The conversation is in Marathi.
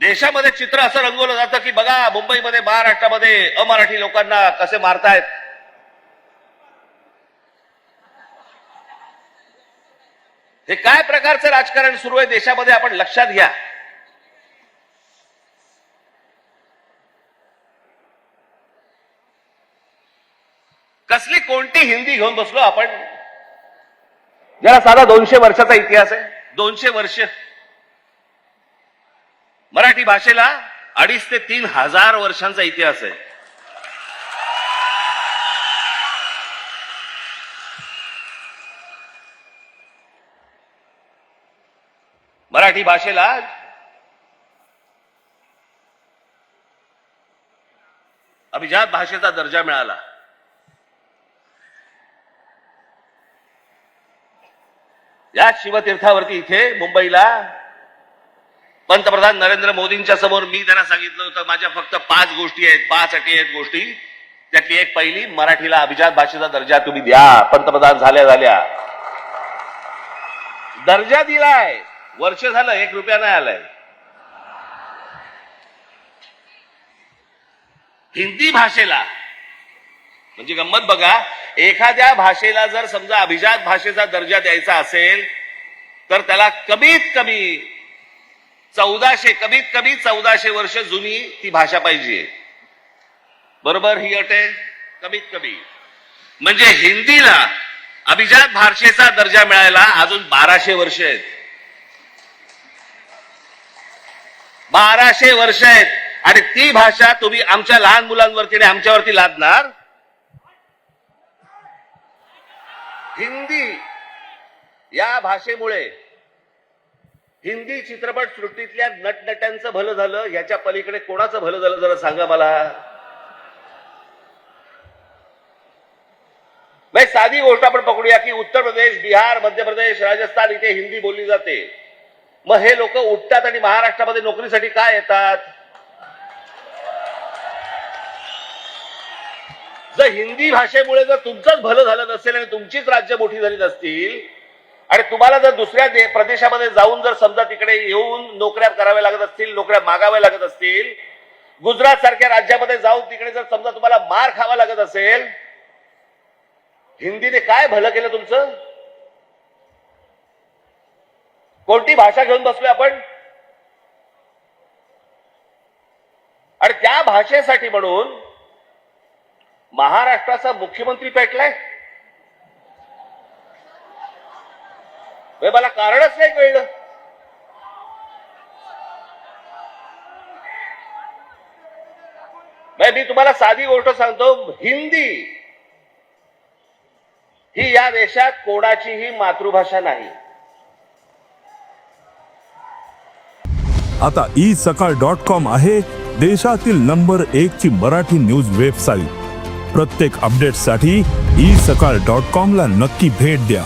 देशामध्ये चित्र असं रंगवलं जातं की बघा मुंबईमध्ये महाराष्ट्रामध्ये अमराठी लोकांना कसे मारतायत. हे काय प्रकारचं राजकारण सुरू आहे देशामध्ये आपण लक्षात घ्या. कसली कोणती हिंदी घेऊन बसलो आपण? जरा साधा दोनशे वर्षाचा इतिहास आहे. दोनशे वर्ष. मराठी भाषेला अडीच ते तीन हजार वर्षांचा इतिहास आहे. मराठी भाषेला अभिजात भाषेचा दर्जा मिळाला. या शिवतीर्थावरती इथे मुंबईला पंतप्रधान नरेंद्र मोदींच्या समोर मी त्यांना सांगितलं होतं माझ्या फक्त पाच गोष्टी आहेत पाच अटी आहेत गोष्टी. त्यातली एक पहिली मराठीला अभिजात भाषेचा दर्जा तुम्ही द्या. पंतप्रधान झाल्या झाल्या. दर्जा दिलाय. वर्ष झालं एक रुपया नाही आलाय. हिंदी भाषेला म्हणजे गंमत बघा एखाद्या भाषेला जर समजा अभिजात भाषेचा दर्जा द्यायचा असेल तर त्याला कमीत कमी चौदाशे कमीत कमी चौदाशे वर्ष जुनी ती भाषा पाहिजे. बरोबर ही अट आहे? कमीत कमी. म्हणजे हिंदीला अभिजात भाषेचा दर्जा मिळायला अजून बाराशे वर्ष आहेत. बाराशे वर्ष आहेत. आणि ती भाषा तुम्ही आमच्या लहान मुलांवरती आणि आमच्यावरती लादणार? हिंदी या भाषेमुळे हिंदी चित्रपट सृष्टीतल्या नटनट्यांचं भलं झालं याच्या पलीकडे कोणाचं भलं झालं जरा सांगा मला. नाही साधी गोष्ट आपण पकडूया की उत्तर प्रदेश बिहार मध्य प्रदेश राजस्थान इथे हिंदी बोलली जाते. मग हे लोक उठतात आणि महाराष्ट्रामध्ये नोकरीसाठी काय येतात? जर हिंदी भाषेमुळे जर तुमचंच भलं झालं नसेल आणि तुमचीच राज्य मोठी झाली नसतील आणि तुम्हाला जर दुसऱ्या प्रदेशामध्ये जाऊन जर समजा तिकडे येऊन नोकऱ्या कराव्या लागत असतील नोकऱ्या मागाव्या लागत असतील गुजरात सारख्या राज्यामध्ये जाऊन तिकडे जर समजा तुम्हाला मार खावा लागत असेल हिंदीने काय भलं केलं तुमचं? कोणती भाषा घेऊन बसलोय आपण? आणि त्या भाषेसाठी म्हणून महाराष्ट्राचा मुख्यमंत्री पेटलाय. मला कारणच नाही कळलं. नाही, मी तुम्हाला साधी गोष्ट सांगतो. हिंदी ही या देशात कोणाचीही मातृभाषा नाही. आता ई सकाळ डॉट कॉम आहे देशातील नंबर एक ची मराठी न्यूज वेबसाईट. प्रत्येक अपडेटसाठी ई सकाळ डॉट कॉम ला नक्की भेट द्या.